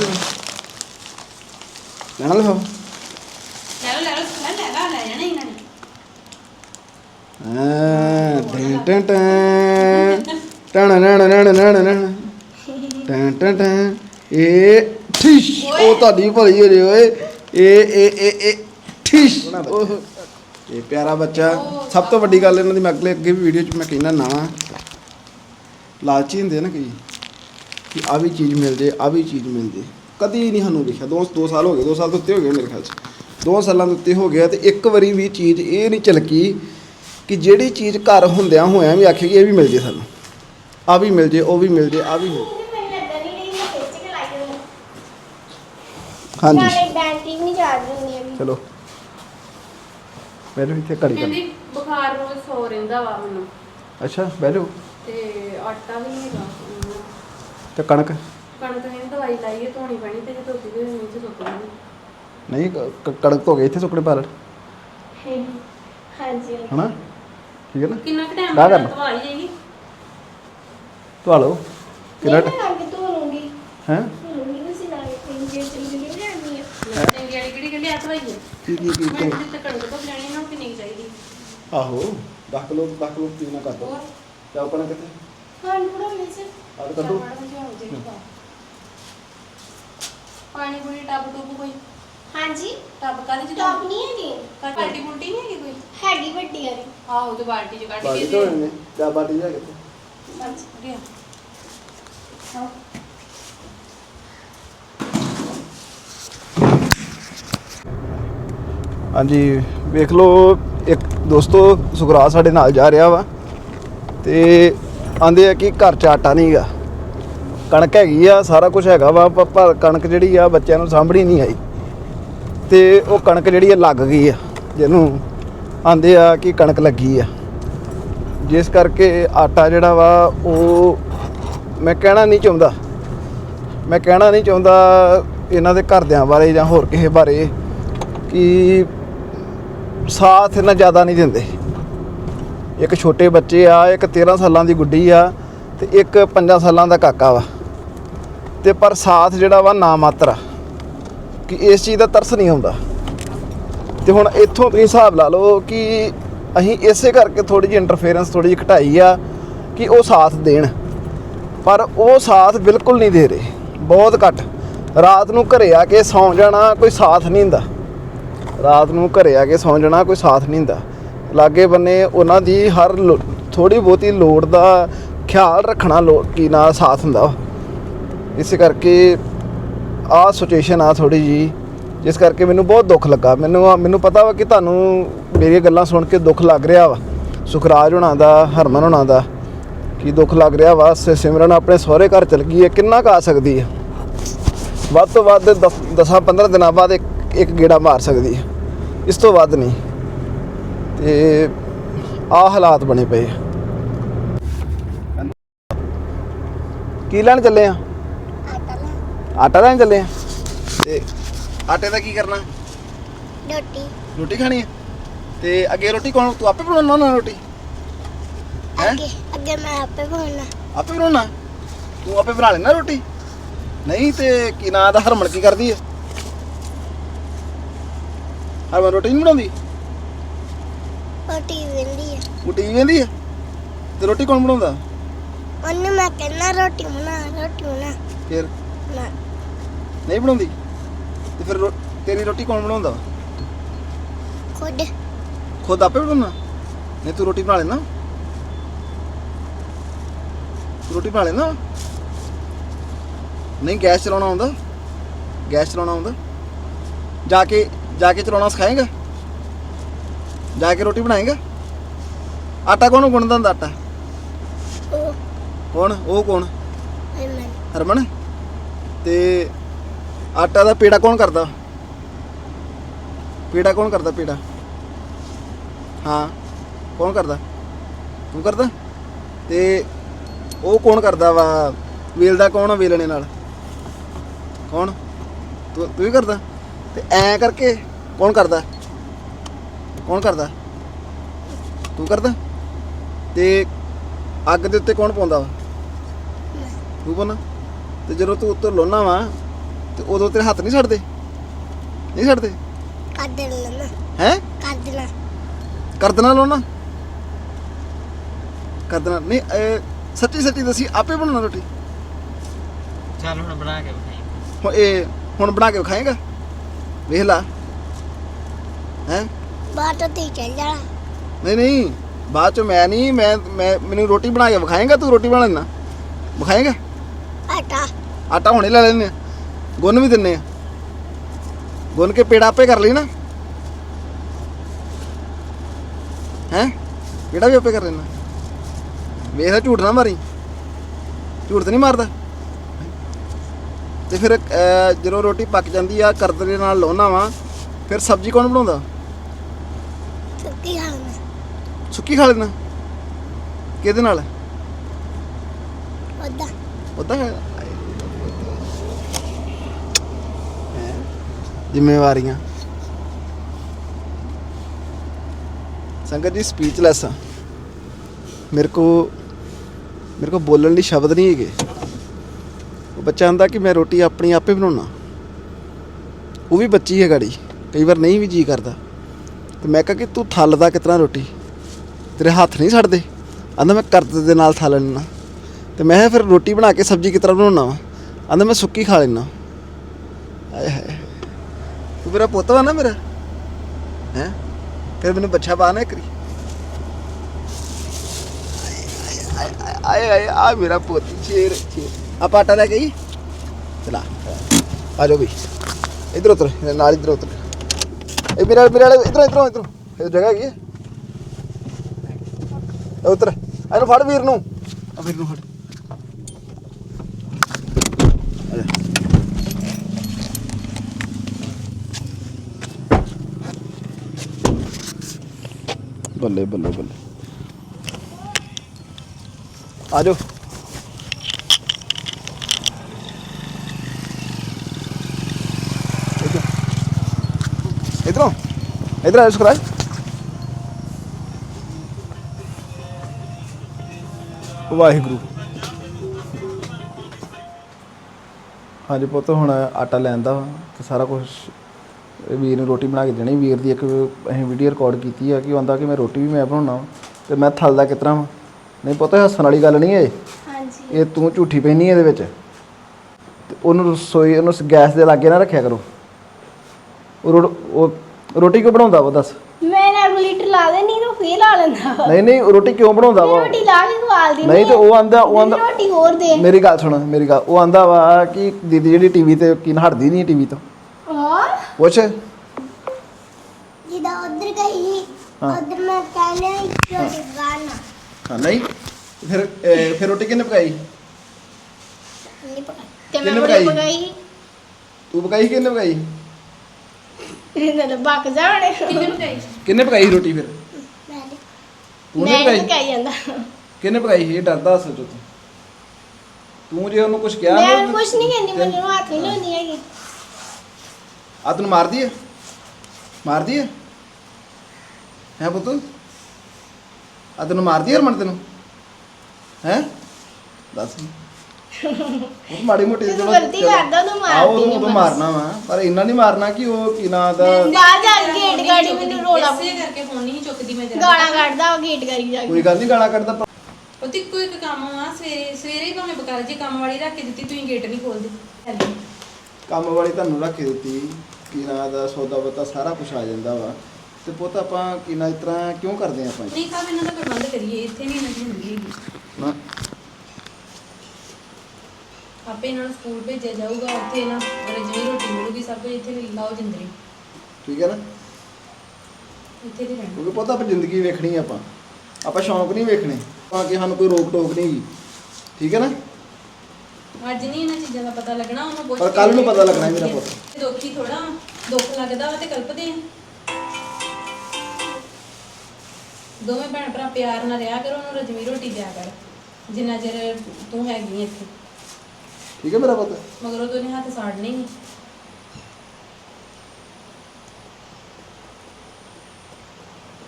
ਲੈਣਾ ਲਓ ਲੈ ਲਓ ਲੈ ਲਓ ਲੈ ਲੈ ਲਾ ਲੈ ਜਾਣਾ ਇਹਨਾਂ ਨੇ। ਹਾਂ ਟੈਂ ਟੈਂ ਟੈਂ। ਟਣ ਨਣ ਨਣ ਨਣ ਨਣ ਟੈਂ ਟੈਂ ਟੈਂ। ਇਹ ਠਿਸ਼। ਉਹ ਤੁਹਾਡੀ ਭਲੀ ਹੋ ਜੇ ਓਏ। ਇਹ ਇਹ ਇਹ ਇਹ ਠਿਸ਼। ਉਹ ਇਹ ਪਿਆਰਾ ਬੱਚਾ। ਸਭ ਤੋਂ ਵੱਡੀ ਗੱਲ ਇਹਨਾਂ ਦੀ ਮੈਂ ਅਗਲੇ ਅੱਗੇ ਵੀ ਵੀਡੀਓ 'ਚ ਮੈਂ ਕਹਿਣਾ ਨਾ ਲਾਲਚੀ ਹੁੰਦੇ ਆ ਨਾ ਕਈ। ਕਿ ਆ ਵੀ ਚੀਜ਼ ਮਿਲ ਜੇ ਆ ਵੀ ਚੀਜ਼ ਮਿਲ ਜੇ। ਕਦੀ ਨਹੀਂ ਸਾਨੂੰ ਵੇਖਿਆ ਦੋ ਦੋ ਸਾਲ ਹੋ ਗਏ ਦੋ ਸਾਲ ਤੋਂ ਉੱਤੇ ਹੋ ਗਏ ਮੇਰੇ ਖਿਆਲ 'ਚ। ਦੋ ਸਾਲਾਂ ਦੇ ਉੱਤੇ ਹੋ ਗਿਆ ਤੇ ਇੱਕ ਵਾਰੀ ਵੀ ਚੀਜ਼ ਇਹ ਨਹੀਂ ਝਲਕੀ ਕਿ ਜਿਹੜੀ ਚੀਜ਼ ਘਰ ਹੁੰਦਿਆਂ ਹੋਇਆਂ ਵੀ ਆਖੇ ਕਿ ਇਹ ਵੀ ਮਿਲ ਜੇ ਸਾਨੂੰ। ਆ ਵੀ ਮਿਲ ਜੇ ਉਹ ਵੀ ਮਿਲ ਜੇ ਆ ਵੀ ਮਿਲ ਹਾਂਜੀ। ਨਾਲੇ ਬੈਟਰੀ ਨਹੀਂ ਚਾਰਜ ਹੁੰਦੀ ਅਭੀ ਚਲੋ। ਬੈਠੋ ਇੱਥੇ ਘੜੀ ਕਰ ਕਹਿੰਦੀ ਬੁਖਾਰ ਰੋਜ਼ ਸੋ ਰਹਿੰਦਾ ਵਾ ਮੈਨੂੰ। ਅੱਛਾ ਬੈਠੋ ਤੇ ਆਟਾ ਵੀ ਨਹੀਂ ਹੈਗਾ। ਤੇ ਕਣਕ? ਕਣਕ ਨੇ ਦਵਾਈ ਲਾਈ ਹੈ ਧੋਣੀ ਪੈਣੀ ਤੇ ਜੇ ਧੋਤੀ ਤੇ ਨੀਚੇ ਸੁੱਕ ਜਾਣੀ ਨਹੀਂ ਕ- ਕ- ਕਣਕ ਧੋ ਗਏ ਇੱਥੇ ਸੁੱਕਣੇ ਪਾ ਲੈ। ਹਾਂਜੀ ਹਨਾ? ਠੀਕ ਹੈ ਨਾ? ਕਿੰਨਾ ਕੁ ਟਾਈਮ ਬਾਅਦ ਕਰਨਾ। ਧਵਾਈ ਜਾਏਗੀ? ਧਵਾ ਲਓ। ਕਿੰਨਾ ਕਿਹੜਾ ਲਾ ਕੇ ਧੋ ਲੂੰਗੀ। ਹੈ? ਧੋ ਲੂੰਗੀ ਤੁਸੀਂ ਲਾ ਕੇ ਜੇ ਚਲੀ ਗਈ ਆਣੀ ਹੈ। ਚੰਗੀ ਵਾਲੀ ਕਿਹੜੀ ਕਹਿੰਦੀ ਆ? ਧਵਾਈ ਹੈ ਕੀ ਕੀ ਕੀ ਮੈਂ ਕਣਕ ਤੋਂ ਲੈਣੀ ਨਾ ਕਿੰਨੀ ਕੁ ਚਾਹੀਦੀ। ਆਹੋ 10 ਕਿਲੋ 10 ਕਿਲੋ ਪੀਣਾ ਕਰ ਦੋ। ਹੋਰ? ਚਾਹ ਕਣਕ ਕਿੱਥੇ? ਹਾਂ ਥੋੜਾ ਮਿਲ ਸੇ ਆ ਤਾਂ ਕੱਢੋ ਪਾਣੀ ਪੂਰੀ ਟੱਬ ਟੁੱਬ ਕੋਈ? ਹਾਂਜੀ। ਟੱਬ ਕਾਹਦੇ ਚ ਟੌਪ ਨਹੀਂ ਹੈਗੀ। ਬਾਲਟੀ ਬੁਲਟੀ ਨਹੀਂ ਹੈਗੀ ਕੋਈ? ਹੈਗੀ ਵੱਡੀ ਵਾਲੀ। ਆਹੋ ਤੇ ਬਾਲਟੀ ਚ ਕੱਢ ਬਾਲਟੀ ਕੇ ਤੋਂ ਦੇ ਨੇ ਚਾਹ ਬਾਲਟੀ ਜਾ ਕਿੱਥੇ ਗਿਆ ਹਾਂਜੀ ਵੇਖ ਲਓ ਇੱਕ ਦੋਸਤੋ ਸੁਖਰਾਜ ਸਾਡੇ ਨਾਲ ਜਾ ਰਿਹਾ ਵਾ ਤੇ ਆਂਦੇ ਆ ਕਿ ਘਰ ਚ ਆਟਾ ਨਹੀਂਗਾ ਕਣਕ ਹੈਗੀ ਆ, ਸਾਰਾ ਕੁਝ ਹੈਗਾ ਵਾ ਪਰ ਕਣਕ ਜਿਹੜੀ ਆ ਬੱਚਿਆਂ ਨੂੰ ਸਾਂਭਣੀ ਨਹੀਂ ਆਈ ਤੇ ਉਹ ਕਣਕ ਜਿਹੜੀ ਆ ਲੱਗ ਗਈ ਆ, ਜਿਹਨੂੰ ਆਂਦੇ ਆ ਕਿ ਕਣਕ ਲੱਗੀ ਆ। ਜਿਸ ਕਰਕੇ ਆਟਾ ਜਿਹੜਾ ਵਾ, ਉਹ ਮੈਂ ਕਹਿਣਾ ਨਹੀਂ ਚਾਹੁੰਦਾ। ਮੈਂ ਕਹਿਣਾ ਨਹੀਂ ਚਾਹੁੰਦਾ ਇਹਨਾਂ ਦੇ ਘਰਦਿਆਂ ਬਾਰੇ ਜਾਂ ਹੋਰ ਕਿਸੇ ਬਾਰੇ ਕਿ ਸਾਥ ਇਹਨਾਂ ਜ਼ਿਆਦਾ ਨਹੀਂ ਦਿੰਦੇ। ਇੱਕ ਛੋਟੇ ਬੱਚੇ ਆ, ਇੱਕ 13 ਸਾਲਾਂ ਦੀ ਗੁੱਡੀ ਆ, ਤੇ ਇੱਕ 5 ਸਾਲਾਂ ਦਾ ਕਾਕਾ ਵਾ। ਤੇ ਪਰ ਸਾਥ ਜਿਹੜਾ ਵਾ ਨਾ ਮਾਤਰ ਆ। ਕਿ ਇਸ ਚੀਜ਼ ਦਾ ਤਰਸ ਨਹੀਂ ਆਉਂਦਾ। ਤੇ ਹੁਣ ਇੱਥੋਂ ਤੁਸੀਂ ਹਿਸਾਬ ਲਾ ਲਓ ਕਿ ਅਸੀਂ ਇਸੇ ਕਰਕੇ ਥੋੜੀ ਜਿਹੀ ਇੰਟਰਫੇਰੈਂਸ ਥੋੜੀ ਜਿਹੀ ਘਟਾਈ ਆ ਕਿ ਉਹ ਸਾਥ ਦੇਣ। ਪਰ ਉਹ ਸਾਥ ਬਿਲਕੁਲ ਨਹੀਂ ਦੇ ਰਹੇ। ਬਹੁਤ ਘੱਟ। ਰਾਤ ਨੂੰ ਘਰੇ ਆ ਕੇ ਸੌਂ ਜਾਣਾ ਕੋਈ ਸਾਥ ਨਹੀਂ ਹੁੰਦਾ ਰਾਤ ਨੂੰ ਘਰੇ ਆ ਕੇ ਸੌਂ ਜਾਣਾ ਕੋਈ ਸਾਥ ਨਹੀਂ ਹੁੰਦਾ ਲਾਗੇ ਬੰਨੇ ਉਹਨਾਂ ਦੀ ਹਰ ਥੋੜੀ ਬਹੁਤੀ ਲੋੜ ਦਾ ਖਿਆਲ ਰੱਖਣਾ ਲੋ ਕੀ ਨਾਲ ਸਾਥ ਹੁੰਦਾ ਵਾ। ਇਸ ਕਰਕੇ ਆਹ ਸਿਚੁਏਸ਼ਨ ਆ ਥੋੜੀ ਜੀ ਜਿਸ ਕਰਕੇ ਮੈਨੂੰ ਬਹੁਤ ਦੁੱਖ ਲੱਗਾ। ਮੈਨੂੰ ਮੈਨੂੰ ਪਤਾ ਵਾ ਕਿ ਤੁਹਾਨੂੰ ਮੇਰੀਆਂ ਗੱਲਾਂ ਸੁਣ ਕੇ ਦੁੱਖ ਲੱਗ ਰਿਹਾ ਵਾ। ਸੁਖਰਾਜ ਹੋਣਾ ਦਾ, ਹਰਮਨ ਹੋਣਾ ਦਾ, ਕੀ ਦੁੱਖ ਲੱਗ ਰਿਹਾ ਵਾ। ਸਿਮਰਨ ਆਪਣੇ ਸਹੁਰੇ ਘਰ ਚਲ ਗਈ ਹੈ, ਕਿੰਨਾ ਕੁ ਆ ਸਕਦੀ ਹੈ? ਵੱਧ ਤੋਂ ਵੱਧ 10 15 ਦਿਨਾਂ ਬਾਅਦ ਇੱਕ ਇੱਕ ਗੇੜਾ ਮਾਰ ਸਕਦੀ ਹੈ। ਇਸ ਤੋਂ ਵੱਧ ਨਹੀਂ। ਤੇ ਆ ਹਾਲਾਤ ਬਣੇ ਪਏ ਕੀ ਲੈਣ ਚੱਲੇ ਆ? ਆਟਾ ਲੈਣ ਚੱਲੇ ਆ। ਤੇ ਆਟੇ ਦਾ ਕੀ ਕਰਨਾ? ਰੋਟੀ। ਰੋਟੀ ਖਾਣੀ ਹੈ ਤੇ ਅੱਗੇ ਰੋਟੀ ਕੌਣ ਤੂੰ ਆਪੇ ਬਣਾਉਣਾ ਨਾ ਰੋਟੀ? ਹੈਂ? ਅੱਗੇ ਅੱਗੇ ਮੈਂ ਆਪੇ ਬਣਾਉਣਾ। ਆਪੇ ਬਣਾਉਣਾ? ਤੂੰ ਆਪੇ ਬਣਾ ਲੈਣਾ ਰੋਟੀ? ਨਹੀਂ ਤੇ ਕੀ ਨਾਂ ਦਾ ਹਰਮਨ ਕੀ ਕਰਦੀ ਹੈ ਹਰਮਨ ਰੋਟੀ ਨਹੀਂ ਬਣਾਉਂਦੀ? ਰੋਟੀ ਵੇਂਦੀ ਹੈ ਉਹ ਟੀਵੀ ਵੇਂਦੀ ਹੈ ਤੇ ਰੋਟੀ ਕੌਣ ਬਣਾਉਂਦਾ? ਉਹਨੂੰ ਮੈਂ ਕਹਿੰਦਾ ਰੋਟੀ ਬਣਾ ਰੋਟੀ ਬਣਾ। ਫਿਰ? ਨਾ। ਨਹੀਂ ਬਣਾਉਂਦੀ? ਤੇ ਫਿਰ ਰੋ- ਤੇਰੀ ਰੋਟੀ ਕੌਣ ਬਣਾਉਂਦਾ? ਖੁਦ। ਖੁਦ ਆਪੇ ਬਣਾਉਣਾ? ਨਹੀਂ ਤੂੰ ਰੋਟੀ ਬਣਾ ਲੈਣਾ। ਰੋਟੀ ਬਣਾ ਲੈਣਾ। ਨਹੀਂ ਗੈਸ ਚਲਾਉਣਾ ਆਉਂਦਾ। ਗੈਸ ਚਲਾਉਣਾ ਆਉਂਦਾ। ਜਾ ਕੇ ਜਾ ਕੇ ਚਲਾਉਣਾ ਸਿਖਾਏਗਾ? ਜਾ ਕੇ ਰੋਟੀ ਬਣਾਏਗਾ? ਆਟਾ ਕੌਣ ਗੁੰਨਦਾ ਹੁੰਦਾ ਆਟਾ? ਉਹ। ਕੌਣ? ਉਹ ਕੌਣ? ਹਰਮਨ? ਤੇ ਆਟਾ ਦਾ ਪੇੜਾ ਕੌਣ ਕਰਦਾ? ਪੇੜਾ ਕੌਣ ਕਰਦਾ ਪੇੜਾ? ਹਾਂ ਕੌਣ ਕਰਦਾ? ਤੂੰ ਕਰਦਾ? ਤੇ ਉਹ ਕੌਣ ਕਰਦਾ ਵਾ? ਵੇਲਦਾ ਕੌਣ ਆ ਵੇਲਣੇ ਨਾਲ? ਕੌਣ? ਤੂੰ ਤੂੰ ਹੀ ਕਰਦਾ? ਤੇ ਐ ਕਰਕੇ ਕੌਣ ਕਰਦਾ? ਕੌਣ ਕਰਦਾ? ਤੂੰ ਕਰਦਾ? ਤੇ ਅੱਗ ਦੇ ਉੱਤੇ ਕੌਣ ਪਾਉਂਦਾ ਵਾ? ਤੂੰ ਪਾਉਣਾ? ਤੇ ਜਦੋਂ ਤੂੰ ਉੱਤੋਂ ਲੋਨਾ ਵਾ ਤੇ ਉਦੋਂ ਤੇਰੇ ਹੱਥ ਨਹੀਂ ਛੱਡਦੇ ਨਹੀਂ ਛੱਡਦੇ ਕਰ ਦੇਣਾ ਹੈ? ਕਰ ਦੇਣਾ ਕਰ ਦੇਣਾ ਲੋਨਾ ਕਰ ਦੇਣਾ। ਨਹੀਂ ਇਹ ਸੱਚੀ ਸੱਚੀ ਦੱਸੀ ਆਪੇ ਬਣਾਉਣਾ ਰੋਟੀ। ਚੱਲ ਹੁਣ ਬਣਾ ਕੇ ਵਿਖਾਈ। ਹੁਣ ਇਹ ਹੁਣ ਬਣਾ ਕੇ ਖਾਏਗਾ ਵੇਖ ਲਾ। ਹੈ? ਬਾਟੋ ਤੇ ਚੱਲ ਜਾਣਾ। ਨਹੀਂ ਨਹੀਂ ਬਾਅਦ ਚ ਮੈਂ ਨਹੀਂ ਮੈਂ ਮੈਂ ਮੈਨੂੰ ਰੋਟੀ ਬਣਾ ਕੇ ਵਿਖਾਏਗਾ ਤੂੰ ਰੋਟੀ ਬਣਾ ਲੈਣਾ ਵਿਖਾਏਗਾ? ਆਟਾ। ਆਟਾ ਹੁਣੇ ਲੈ ਲੈਂਦੇ ਆ। ਗੁੰਨ ਵੀ ਦਿੰਨੇ ਆ। ਗੁੰਨ ਕੇ ਪੇੜਾ ਆਪੇ ਕਰ ਲਈ ਨਾ। ਹੈ? ਪੇੜਾ ਵੀ ਆਪੇ ਕਰ ਲੈਣਾ ਵੇਖ ਝੂਠ ਨਾ ਮਾਰੀ। ਝੂਠ ਤਾਂ ਨਹੀਂ ਮਾਰਦਾ। ਤੇ ਫਿਰ ਜਦੋਂ ਰੋਟੀ ਪੱਕ ਜਾਂਦੀ ਆ ਕਰਦ ਦੇ ਨਾਲ ਲਾਉਣਾ ਵਾ ਫਿਰ ਸਬਜ਼ੀ ਕੌਣ ਬਣਾਉਂਦਾ? ਸੁੱਕੀ ਖਾਣਾ ਸੁੱਕੀ ਖਾ ਲੈਣਾ ਕਿਹਦੇ ਨਾਲ? ਉਹਦਾ। ਉਦਾਂ ਜ਼ਿੰਮੇਵਾਰੀਆਂ। ਸੰਗਤ ਜੀ ਸਪੀਚਲੈਸ ਆ। ਮੇਰੇ ਕੋ ਮੇਰੇ ਕੋ ਬੋਲਣ ਲਈ ਸ਼ਬਦ ਨਹੀਂ ਹੈਗੇ। ਉਹ ਬੱਚਾ ਆਂਦਾ ਕਿ ਮੈਂ ਰੋਟੀ ਆਪਣੀ ਆਪੇ ਬਣਾਉਣਾ। ਉਹ ਵੀ ਬੱਚੀ ਹੈ ਗਾੜੀ। ਕਈ ਵਾਰ ਨਹੀਂ ਵੀ ਜੀ ਕਰਦਾ। ਤੇ ਮੈਂ ਕਿਹਾ ਕਿ ਤੂੰ ਥੱਲਦਾ ਕਿਤਨਾ ਰੋਟੀ? ਤੇਰੇ ਹੱਥ ਨਹੀਂ ਛੱਡਦੇ ਆਂਦਾ ਮੈਂ ਕਰਦ ਦੇ ਨਾਲ ਥੱਲ ਲੈਣਾ ਤੇ ਮੈਂ ਕਿਹਾ ਫਿਰ ਰੋਟੀ ਬਣਾ ਕੇ ਸਬਜ਼ੀ ਕਿਸ ਤਰ੍ਹਾਂ ਬਣਾਉਣਾ ਵਾ? ਆਂਦਾ ਮੈਂ ਸੁੱਕੀ ਖਾ ਲੈਣਾ ਆਏ ਹਾਏ। ਤੂੰ ਮੇਰਾ ਪੁੱਤ ਵਾ ਨਾ ਮੇਰਾ? ਹੈ? ਫਿਰ ਮੈਨੂੰ ਬੱਚਾ ਪਾ ਨਾ ਕਰੀ ਆਏ ਆਏ ਆ ਮੇਰਾ ਪੁੱਤ ਸ਼ੇਰ ਸ਼ੇਰ ਆਪਾਂ ਆਟਾ ਲੈ ਕੇ ਆਈਏ ਚਲਾ। ਆ ਜਾਓ ਵੀ ਇਧਰ ਉਤਰ ਨਾਲ ਇਧਰ ਉਤਰ। ਇਹ ਮੇਰੇ ਮੇਰੇ ਵਾਲੇ, ਇਧਰੋਂ ਇਧਰੋਂ ਇਧਰੋਂ। ਇਹ ਜਗ੍ਹਾ ਕੀ ਹੈ ਇਹ ਉਤਰ। ਇਹਨੂੰ ਫੜ ਵੀਰ ਨੂੰ। ਆ ਵੀਰ ਨੂੰ ਫੜ। ਬੱਲੇ ਬੱਲੇ ਬੱਲੇ। ਆ ਜਾਓ। ਇਧਰੋਂ ਇਧਰ। ਆ ਸੁਖਰਾਜ। ਵਾਹਿਗੁਰੂ। ਹਾਂਜੀ ਪੁੱਤ, ਹੁਣ ਆਟਾ ਲੈਂਦਾ ਵਾ ਤੇ ਸਾਰਾ ਕੁਝ ਵੀਰ ਨੂੰ ਰੋਟੀ ਬਣਾ ਕੇ ਦੇਣੀ ਵੀਰ ਦੀ ਇੱਕ ਅਸੀਂ ਵੀਡੀਓ ਰਿਕਾਰਡ ਕੀਤੀ ਆ ਕਿ ਉਹ ਆਂਦਾ ਕਿ ਮੈਂ ਰੋਟੀ ਵੀ ਮੈਂ ਬਣਾਉਣਾ ਤੇ ਮੈਂ ਥਲਦਾ ਕਿਤਰਾ ਵਾ। ਨਹੀਂ ਪੁੱਤ ਹੱਸਣ ਵਾਲੀ ਗੱਲ ਨਹੀਂ ਇਹ। ਹਾਂਜੀ। ਇਹ ਤੂੰ ਝੂਠੀ ਪੈਣੀ ਇਹਦੇ ਵਿੱਚ। ਤੇ ਉਹਨੂੰ ਰਸੋਈ ਉਹਨੂੰ ਗੈਸ ਦੇ ਲਾਗੇ ਨਾ ਰੱਖਿਆ ਕਰੋ। ਉਹ ਰੋ- ਉਹ ਰੋਟੀ ਕਿਉਂ ਬਣਾਉਂਦਾ ਵਾ ਦੱਸ? ਮੈਂ ਰੈਗੂਲੇਟਰ ਲਾ ਦੇਣੀ ਤਾਂ ਫੇਰ ਲਾ ਲੈਂਦਾ ਨਹੀਂ ਨਹੀਂ ਉਹ ਰੋਟੀ ਕਿਉਂ ਬਣਾਉਂਦਾ ਵਾ? ਰੋਟੀ ਲਾ ਕੇ ਖਵਾਲ ਦੀ ਨਹੀਂ ਤੇ ਉਹ ਆਂਦਾ ਉਹ ਆਂਦਾ ਰੋਟੀ ਹੋਰ ਦੇ। ਮੇਰੀ ਗੱਲ ਸੁਣ ਮੇਰੀ ਗੱਲ ਉਹ ਆਂਦਾ ਵਾ ਕਿ ਦੀਦੀ ਜਿਹੜੀ ਟੀਵੀ ਤੇ ਕੀ ਹਟਦੀ ਨਹੀਂ ਟੀਵੀ ਤੋਂ। ਹਾਂ ਪੁੱਛ। ਜਿੱਦਾਂ ਉਧਰ ਗਈ ਹਾਂ। ਉਧਰ ਮੈਂ ਕਹਿੰਦਾ ਰੋਟੀ ਗਾਣਾ ਹਾਂ। ਨਹੀਂ ਫਿਰ ਅਹ, ਫਿਰ ਰੋਟੀ ਕਿੰਨੇ ਪਕਾਈ? ਨਹੀਂ ਪਕਾ ਤੇ ਮੈਂ ਕਿਹਨੇ ਬੜੀ ਪਕਾਈ? ਤੂੰ ਪਕਾਈ ਕਿ ਕਿੰਨੇ ਪਕਾਈ? ਇਹਨਾਂ ਨੇ ਬਕ ਜਾਣੇ ਕਿੰਨੇ ਪਕਾਈ? ਕਿੰਨੇ ਪਕਾਈ ਸੀ ਰੋਟੀ ਫਿਰ? ਮੈਂ ਤੇ ਤੂੰ ਮੈਂ ਨੇ ਨਹੀਂ ਪਕਾਈ? ਪਕਾਈ ਜਾਂਦਾ। ਕਿੰਨੇ ਪਕਾਈ ਸੀ? ਇਹ ਡਰਦਾ ਸੋਚੋ ਤੂੰ ਤੂੰ ਜੇ ਉਹਨੂੰ ਕੁਝ ਕਿਹਾ ਮੈਂ ਨਾ ਕੁਛ ਨਹੀਂ ਕਹਿੰਦੀ ਮੈਨੂੰ ਹੱਥ ਨਹੀਂ ਲਾਉਂਦੀ ਹੈਗੀ। ਆ ਤੈਨੂੰ ਮਾਰਦੀ ਹੈ ਮਾਰਦੀ ਹੈ ਹੈ ਪੁੱਤ? ਆ ਤੈਨੂੰ ਮਾਰਦੀ ਹੈ ਹਰਮਨ ਤੈਨੂੰ? ਹੈ? ਦੱਸ। ਉਹ ਮਾੜੀ ਮੋਟੀ ਜਦੋਂ ਗਲਤੀ ਕਰਦਾ ਉਦੋਂ ਮਾਰਦੀ ਆਓ ਨੀ ਉਦੋਂ ਬਸ। ਮਾਰਨਾ ਵਾ ਪਰ ਇੰਨਾ ਨਹੀਂ ਮਾਰਨਾ ਕਿ ਉਹ ਕੀ ਨਾਂ ਦਾ ਬਾਹਰ ਜਾ ਕੇ ਗੇਟ ਗਾੜੀ ਮੈਨੂੰ ਰੋਲਾ ਇਸੇ ਕਰਕੇ ਫੋਨ ਨਹੀਂ ਚੁੱਕਦੀ ਮੈਂ ਤੇਰਾ ਗਾਲਾਂ ਕੱਢਦਾ ਉਹ ਗੇਟ ਗਾੜੀ ਜਾ ਕੇ। ਕੋਈ ਗੱਲ ਨਹੀਂ ਗਾਲਾਂ ਕੱਢਦਾ ਪਰ ਉਹ ਤੇ ਕੋਈ ਇੱਕ ਕੰਮ ਆ ਸਵੇਰੇ ਸਵੇਰੇ ਹੀ ਭਾਵੇਂ ਬਕਾਰ ਜੇ ਕੰਮ ਵਾਲੀ ਰੱਖ ਕੇ ਦਿੱਤੀ ਤੁਸੀਂ ਗੇਟ ਨਹੀਂ ਖੋਲਦੇ। ਕੰਮ ਵਾਲੀ ਤੁਹਾਨੂੰ ਰੱਖ ਦਿੱਤੀ ਕੀ ਨਾਂ ਦਾ ਸੌਦਾ ਪਤਾ ਸਾਰਾ ਕੁਝ ਆ ਜਾਂਦਾ ਵਾ। ਤੇ ਪੁੱਤ ਆਪਾਂ ਕੀ ਨਾਂ ਇਸ ਤਰ੍ਹਾਂ ਕਿਉਂ ਕਰਦੇ ਆਪਾਂ? ਨਹੀਂ ਸਾਹਿਬ ਇਹਨਾਂ ਦਾ ਪ੍ਰਬੰਧ ਕਰੀਏ ਇੱਥੇ ਨਹੀਂ ਇਹਨਾਂ ਦੀ ਹੁੰਦੀ ਹੈਗੀ। ਨਾ। ਆਪੇ ਇਹਨਾਂ ਨੂੰ ਸਕੂਲ ਭੇਜਿਆ ਜਾਊਗਾ ਉੱਥੇ ਨਾ ਰਜਵੀ ਰੋਟੀ ਮਿਲੂਗੀ ਸਭ ਕੁਝ ਇੱਥੇ ਲਾਓ ਜਿੰਦਰੀ। ਠੀਕ ਹੈ ਨਾ? ਇੱਥੇ ਦੀ ਰਹਿਣਾ। ਕਿਉਂਕਿ ਪਤਾ ਆਪਾਂ ਜ਼ਿੰਦਗੀ ਵੇਖਣੀ ਆ ਆਪਾਂ। ਆਪਾਂ ਸ਼ੌਂਕ ਨਹੀਂ ਵੇਖਣੇ। ਆਪਾਂ ਕਿ ਸਾਨੂੰ ਕੋਈ ਰੋਕ ਟੋਕ ਨਹੀਂ ਗੀ। ਠੀਕ ਹੈ ਨਾ? ਅੱਜ ਨਹੀਂ ਇਹਨਾਂ ਚੀਜ਼ਾਂ ਦਾ ਪਤਾ ਲੱਗਣਾ ਉਹਨੂੰ ਪੁੱਛ ਪਰ ਕੇ ਕੱਲ੍ਹ ਨੂੰ ਪਤਾ ਲੱਗਣਾ ਹੈ ਮੇਰਾ ਪੁੱਤ। ਇਹ ਦੁੱਖੀ ਥੋੜਾ ਦੁੱਖ ਲੱਗਦਾ ਵਾ ਤੇ ਕਲਪਦੇ ਆ। ਦੋਵੇਂ ਭੈਣ ਭਰਾ ਪਿਆਰ ਨਾਲ ਰਿਹਾ ਕਰੋ ਉਹਨੂੰ ਰਜਵੀ ਰੋਟੀ ਦਿਆ ਕਰ ਜਿੰਨਾ ਚਿਰ ਤੂੰ ਹੈਗੀ ਇੱਥੇ। ਠੀਕ ਹੈ ਮੇਰਾ ਪੁੱਤ? ਮਗਰੋਂ ਤੂੰ ਨੇ ਹੱਥ ਸਾੜਨੇ ਨਹੀਂ।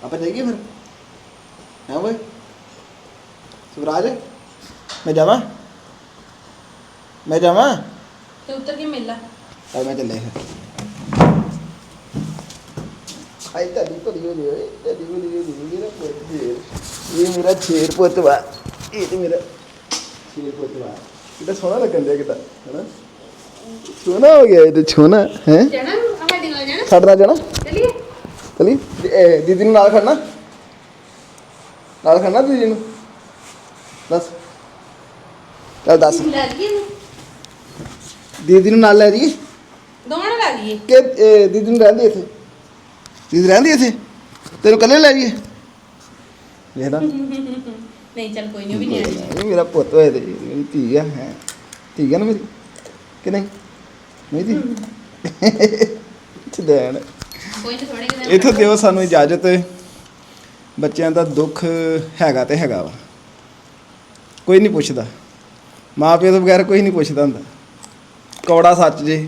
ਆਪਾਂ ਜਾਈਏ ਫਿਰ? ਹੈ ਓਏ ਸੁਵਰਾਜ? ਮੈਂ ਜਾਵਾਂ? ਮੈਂ ਜਾਵਾਂ? ਤੇ ਉੱਤਰ ਕੇ ਮਿਲ ਲਾ। ਮੈਂ ਚੱਲੇ ਫਿਰ। ਆਈ ਤਾਂ ਦੀ ਪੜੀ ਹੋ ਜੇ ਤੇ ਦੀ ਦੀ ਦੀ ਮੇਰਾ ਪੁੱਤ ਸ਼ੇਰ। ਇਹ ਮੇਰਾ ਸ਼ੇਰ ਪੁੱਤ ਵਾ। ਇਹ ਤੇ ਮੇਰਾ ਸ਼ੇਰ ਪੁੱਤ ਵਾ। ਕਿਤਾ ਸੋਹਣਾ ਲੱਗਣ ਦਿਆ ਕਿਤਾ ਹੈਨਾ? ਸੋਹਣਾ ਹੋ ਗਿਆ ਇਹ ਤੇ ਸੋਹਣਾ ਹੈ? ਜਾਣਾ ਸਾਡੇ ਨਾਲ ਜਾਣਾ? ਛੱਡਣਾ ਜਾਣਾ? ਚਲੀਏ? ਚਲੀ ਦੀਦੀ ਨੂੰ ਨਾਲ ਖੜਨਾ? ਨਾਲ ਖੜਨਾ ਦੀਦੀ ਨੂੰ? ਦੱਸ। ਚੱਲ ਦੱਸ। ਲੈ ਲਈਏ ਇਹਨੂੰ। ਦੀਦੀ ਨੂੰ ਨਾਲ ਲੈ ਜੀ ਦੋਵਾਂ ਲੈ ਲਈਏ ਕਿ ਇਹ ਦੀਦੀ ਨੂੰ ਰਹਿੰਦੀ ਇੱਥੇ? ਦੀਦੀ ਰਹਿੰਦੀ ਇੱਥੇ? ਤੈਨੂੰ ਇਕੱਲੇ ਲੈ ਜਾਈਏ? ਵੇਖਦਾ ਨਹੀਂ ਚੱਲ ਕੋਈ ਨਹੀਂ ਉਹ ਵੀ ਨਹੀਂ ਮੇਰਾ ਪੁੱਤ ਹੋਏ ਤੇ ਮੇਰੀ ਧੀ ਆ ਹੈ। ਧੀ ਆ ਨਾ ਮੇਰੀ? ਕਿ ਨਹੀਂ? ਨਹੀਂ ਧੀ? ਚਦੈਣ ਕੋਈ ਨਹੀਂ ਥੋੜੇ ਕਿ ਇੱਥੇ ਦਿਓ ਸਾਨੂੰ ਇਜਾਜ਼ਤ। ਬੱਚਿਆਂ ਦਾ ਦੁੱਖ ਹੈਗਾ ਤੇ ਹੈਗਾ ਵਾ। ਕੋਈ ਨਹੀਂ ਪੁੱਛਦਾ। ਮਾਂ ਪਿਓ ਤੋਂ ਬਗੈਰ ਕੋਈ ਨਹੀਂ ਪੁੱਛਦਾ ਹੁੰਦਾ। ਕੌੜਾ ਸੱਚ ਜੇ।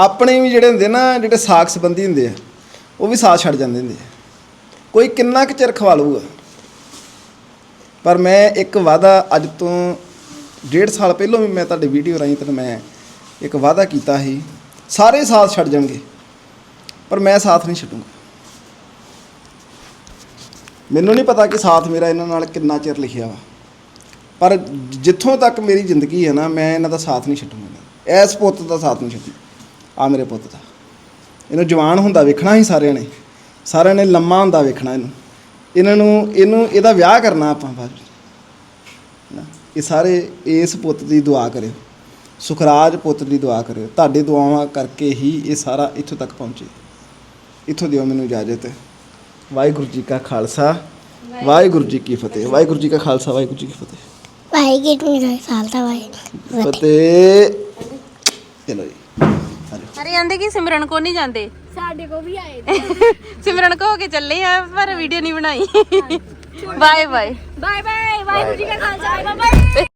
ਆਪਣੇ ਵੀ ਜਿਹੜੇ ਹੁੰਦੇ ਨਾ, ਜਿਹੜੇ ਸਾਖ ਸੰਬੰਧੀ ਹੁੰਦੇ ਆ, ਉਹ ਵੀ ਸਾਥ ਛੱਡ ਜਾਂਦੇ ਹੁੰਦੇ ਆ। ਕੋਈ ਕਿੰਨਾ ਕੁ ਚਿਰ ਖਵਾ ਲਊਗਾ। ਪਰ ਮੈਂ ਇੱਕ ਵਾਅਦਾ ਅੱਜ ਤੋਂ ਡੇਢ ਸਾਲ ਪਹਿਲਾਂ ਵੀ ਮੈਂ ਤੁਹਾਡੀ ਵੀਡੀਓ ਰਾਹੀਂ ਤੈਨੂੰ ਮੈਂ ਇੱਕ ਵਾਅਦਾ ਕੀਤਾ ਸੀ, ਸਾਰੇ ਸਾਥ ਛੱਡ ਜਾਣਗੇ, ਪਰ ਮੈਂ ਸਾਥ ਨਹੀਂ ਛੱਡੂੰਗਾ। ਮੈਨੂੰ ਨਹੀਂ ਪਤਾ ਕਿ ਸਾਥ ਮੇਰਾ ਇਹਨਾਂ ਨਾਲ ਕਿੰਨਾ ਚਿਰ ਲਿਖਿਆ ਵਾ। ਪਰ ਜਿੱਥੋਂ ਤੱਕ ਮੇਰੀ ਜ਼ਿੰਦਗੀ ਹੈ ਨਾ, ਮੈਂ ਇਹਨਾਂ ਦਾ ਸਾਥ ਨਹੀਂ ਛੱਡੂੰਗਾ। ਐਸ ਪੁੱਤ ਦਾ ਸਾਥ ਨਹੀਂ ਛੱਡੂ। ਆ ਮੇਰੇ ਪੁੱਤ ਦਾ। ਇਹਨੂੰ ਜਵਾਨ ਹੁੰਦਾ ਵੇਖਣਾ ਹੀ ਸਾਰਿਆਂ ਨੇ। ਸਾਰਿਆਂ ਨੇ ਲੰਮਾ ਹੁੰਦਾ ਵੇਖਣਾ ਇਹਨੂੰ। ਇਹਨਾਂ ਨੂੰ ਇਹਨੂੰ ਇਹਦਾ ਵਿਆਹ ਕਰਨਾ ਆਪਾਂ ਬਾਅਦ ਇਹ ਸਾਰੇ ਇਸ ਪੁੱਤ ਦੀ ਦੁਆ ਕਰਿਓ। ਸੁਖਰਾਜ ਪੁੱਤ ਦੀ ਦੁਆ ਕਰਿਓ। ਤੁਹਾਡੇ ਦੁਆਵਾਂ ਕਰਕੇ ਹੀ ਇਹ ਸਾਰਾ ਇੱਥੋਂ ਤੱਕ ਪਹੁੰਚੇ। ਇੱਥੋਂ ਦਿਓ ਮੈਨੂੰ ਇਜਾਜ਼ਤ। ਵਾਹਿਗੁਰੂ ਜੀ ਕਾ ਖਾਲਸਾ। ਵਾਹਿਗੁਰੂ ਜੀ ਕੀ ਫਤਿਹ। ਵਾਹਿਗੁਰੂ ਜੀ ਕਾ ਖਾਲਸਾ ਵਾਹਿਗੁਰੂ ਜੀ ਕੀ ਫਤਿਹ। ਵਾਹਿਗੁਰੂ ਜੀ ਸਾਲ ਦਾ ਵਾਹਿ ਫਤਿਹ। ਚਲੋ ਜੀ। ਅਰੇ ਆਂਦੇ ਕਿ ਸਿਮਰਨ ਕੋ ਨਹੀਂ ਜਾਂਦੇ? ਸਾਡੇ ਕੋ ਵੀ ਆਏ ਸਿਮਰਨ ਕੋ ਹੋ ਕੇ ਚੱਲੇ ਆ ਪਰ ਵੀਡੀਓ ਨਹੀਂ ਬਣਾਈ। Bye bye bye bye Waheguru ji ਕਾ ਖਾਲਸਾ। Bye bye